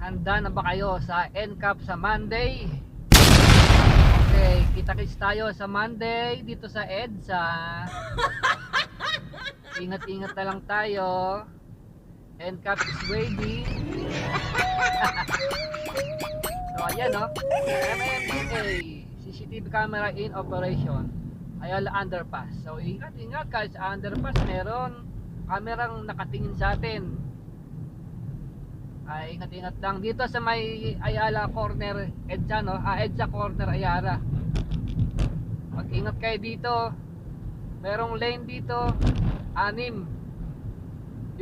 Handa na ba kayo sa NCAP sa Monday? Okay, kita-kits tayo sa Monday dito sa EDSA. Ingat-ingat na lang tayo. NCAP is ready. so, ayan no. MMDA, CCTV camera in operation. Ayala underpass. So, ingat-ingat guys. Underpass meron kamerang nakatingin sa atin. Ay, ingat-ingat lang. Dito sa may Ayala corner, EDSA no? Ah, EDSA corner Ayala. Mag-ingat kayo dito. Merong lane dito, anim.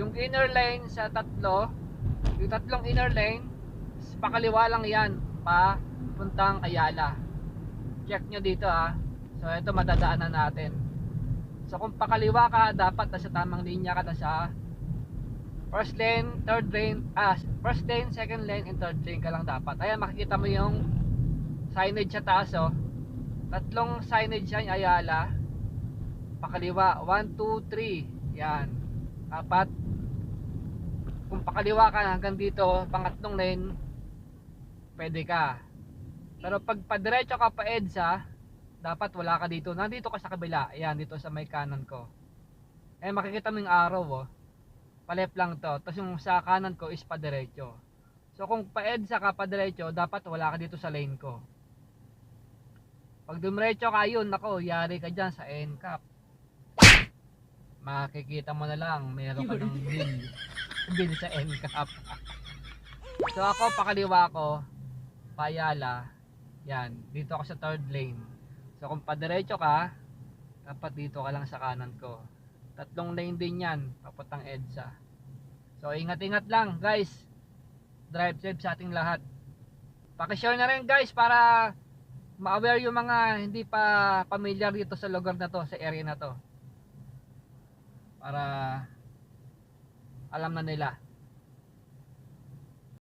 Yung inner lane sa tatlo, yung tatlong inner lane, pakaliwa lang yan, pa puntang Ayala. Check nyo dito ha. So ito madadaanan natin. So kung pakaliwa ka, dapat nasa tamang linya ka na sa first lane, third lane, ah, first lane, second lane, and third lane ka lang dapat. Ayan, makikita mo yung signage sa taas, oh. Tatlong signage yan, Ayala. Pakaliwa, 1, 2, 3. Yan. Apat. Kung pakaliwa ka hanggang dito, pangatlong lane, pwede ka. Pero pag padiretso ka pa EDSA, dapat wala ka dito. Nandito ka sa kabila. Ayan, dito sa may kanan ko. Eh, makikita mo yung araw, oh. Palep lang to. Tapos yung sa kanan ko is padiretso. So, kung pa-EDSA ka padiretso, dapat wala ka dito sa lane ko. Pag dumiretso ka, yun, nako, yari ka dyan sa NCAP. Makikita mo na lang, meron ka ng bill. bill sa NCAP. so, ako, pakaliwa ko, Payala, yan, dito ako sa third lane. So kung padiretso ka, dapat dito ka lang sa kanan ko. Tatlong lane din yan, papuntang EDSA. So ingat-ingat lang guys. Drive safe sa ating lahat. Pakishare na rin guys para ma-aware yung mga hindi pa familiar dito sa lugar na to, sa area na to. Para alam na nila.